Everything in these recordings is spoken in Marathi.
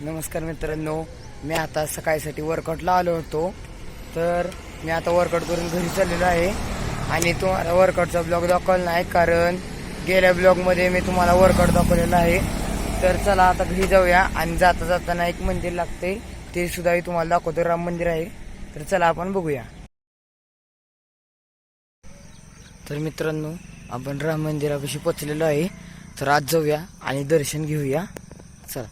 नमस्कार मित्रांनो. मी आता सकाळीसाठी वर्कआउटला आलो होतो. तर मी आता वर्कआउट करून घरी चाललेलो आहे. आणि तुम्हाला वर्कआउटचा ब्लॉग दाखवला नाही कारण गेल्या ब्लॉगमध्ये मी तुम्हाला वर्कआउट दाखवलेला आहे. तर चला आता घरी जाऊया. आणि जाता जाताना एक मंदिर लागते ते सुद्धा मी तुम्हाला दाखवतो. राम मंदिर आहे. तर चला आपण बघूया. तर मित्रांनो आपण राम मंदिरापाशी पोचलेलो आहे. तर आज जाऊया आणि दर्शन घेऊया. चला.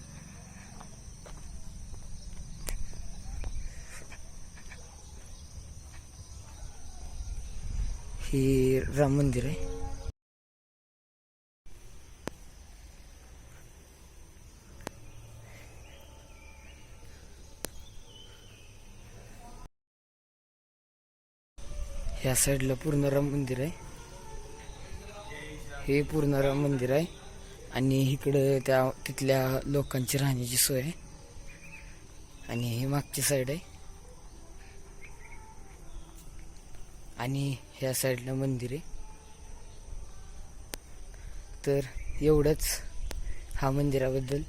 हे राम मंदिर आहे. ह्या साईडला पूर्ण राम मंदिर आहे. हे पूर्ण राम मंदिर आहे आणि इकडं त्या तिथल्या लोकांची राहण्याची सोय आहे. आणि हे मागची साईड आहे. आणि ह्या साईडला मंदिर आहे. तर एवढंच हा मंदिराबद्दल.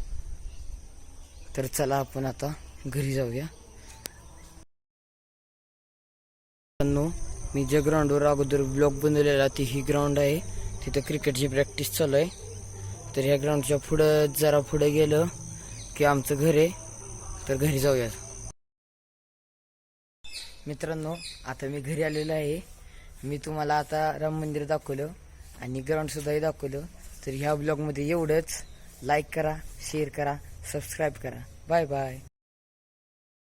तर चला आपण आता घरी जाऊया. मी ज्या ग्राउंडवर अगोदर ब्लॉक बनवलेला ती ही ग्राउंड आहे. तिथं क्रिकेटची प्रॅक्टिस चालू आहे. तर ह्या ग्राउंडच्या पुढं जरा पुढे गेलं की आमचं घर आहे. तर घरी जाऊया मित्रांनो आता मी घरी आलेलो आहे. मी तुम्हाला आता राम मंदिर दाखवलं आणि ग्राउंडसुद्धाही दाखवलं. तर ह्या ब्लॉगमध्ये एवढंच. लाईक करा शेअर करा सबस्क्राईब करा. Bye bye